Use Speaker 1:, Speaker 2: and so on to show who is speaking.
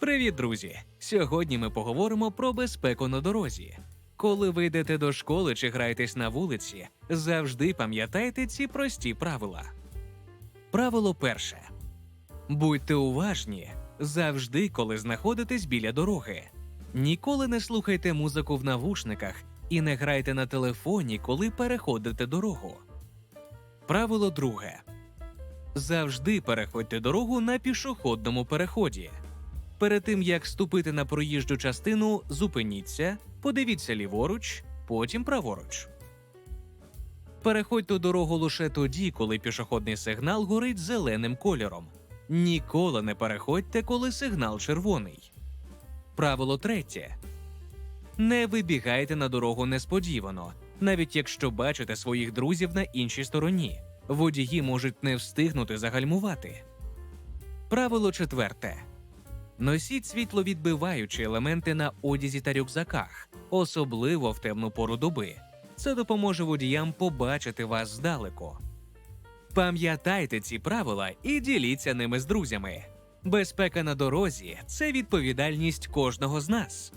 Speaker 1: Привіт, друзі! Сьогодні ми поговоримо про безпеку на дорозі. Коли ви йдете до школи чи граєтесь на вулиці, завжди пам'ятайте ці прості правила. Правило перше: будьте уважні завжди, коли знаходитесь біля дороги. Ніколи не слухайте музику в навушниках і не грайте на телефоні, коли переходите дорогу. Правило друге: завжди переходьте дорогу на пішохідному переході. Перед тим як ступити на проїжджу частину, зупиніться, подивіться ліворуч, потім праворуч. Переходьте дорогу лише тоді, коли пішохідний сигнал горить зеленим кольором. Ніколи не переходьте, коли сигнал червоний. Правило третє. Не вибігайте на дорогу несподівано, навіть якщо бачите своїх друзів на іншій стороні. Водії можуть не встигнути загальмувати. Правило четверте. Носіть світловідбиваючі елементи на одязі та рюкзаках, особливо в темну пору доби. Це допоможе водіям побачити вас здалеку. Пам'ятайте ці правила і діліться ними з друзями. Безпека на дорозі це відповідальність кожного з нас.